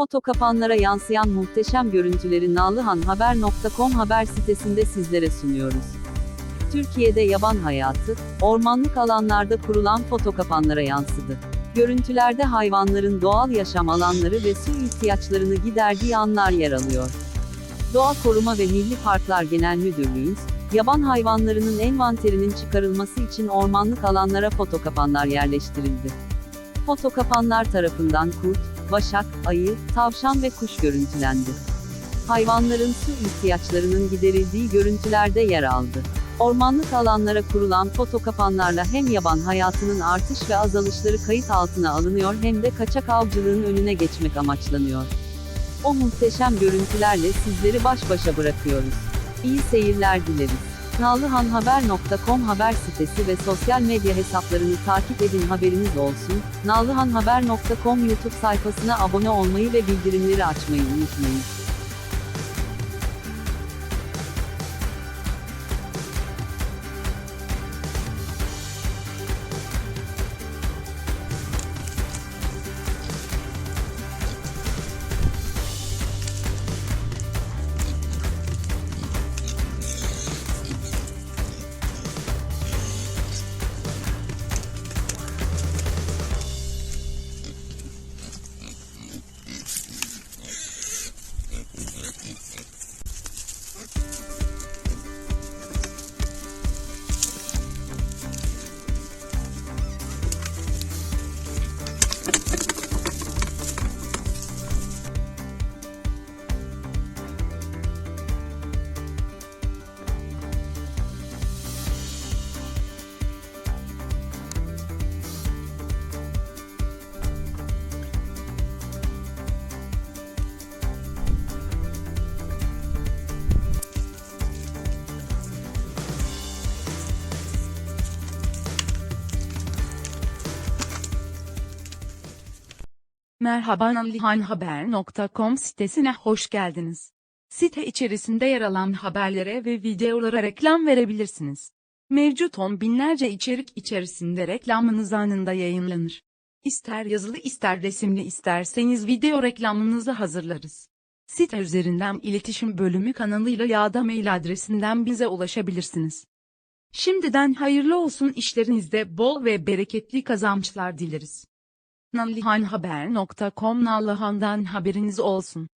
Foto kapanlara yansıyan muhteşem görüntüleri nalıhanhaber.com haber sitesinde sizlere sunuyoruz. Türkiye'de yaban hayatı, ormanlık alanlarda kurulan foto kapanlara yansıdı. Görüntülerde hayvanların doğal yaşam alanları ve su ihtiyaçlarını giderdiği anlar yer alıyor. Doğa Koruma ve Milli Parklar Genel Müdürlüğü, yaban hayvanlarının envanterinin çıkarılması için ormanlık alanlara foto kapanlar yerleştirildi. Foto kapanlar tarafından kurt, başak, ayı, tavşan ve kuş görüntülendi. Hayvanların su ihtiyaçlarının giderildiği görüntülerde yer aldı. Ormanlık alanlara kurulan foto kapanlarla hem yaban hayatının artış ve azalışları kayıt altına alınıyor hem de kaçak avcılığın önüne geçmek amaçlanıyor. O muhteşem görüntülerle sizleri baş başa bırakıyoruz. İyi seyirler dileriz. Nallıhanhaber.com haber sitesi ve sosyal medya hesaplarını takip edin haberiniz olsun. Nallıhanhaber.com YouTube sayfasına abone olmayı ve bildirimleri açmayı unutmayın. Merhaba nallihanhaber.com sitesine hoş geldiniz. Site içerisinde yer alan haberlere ve videolara reklam verebilirsiniz. Mevcut on binlerce içerik içerisinde reklamınız anında yayınlanır. İster yazılı ister resimli isterseniz video reklamınızı hazırlarız. Site üzerinden iletişim bölümü kanalıyla ya da mail adresinden bize ulaşabilirsiniz. Şimdiden hayırlı olsun işlerinizde bol ve bereketli kazançlar dileriz. Nallihanhaber.com Nallihan'dan haberiniz olsun.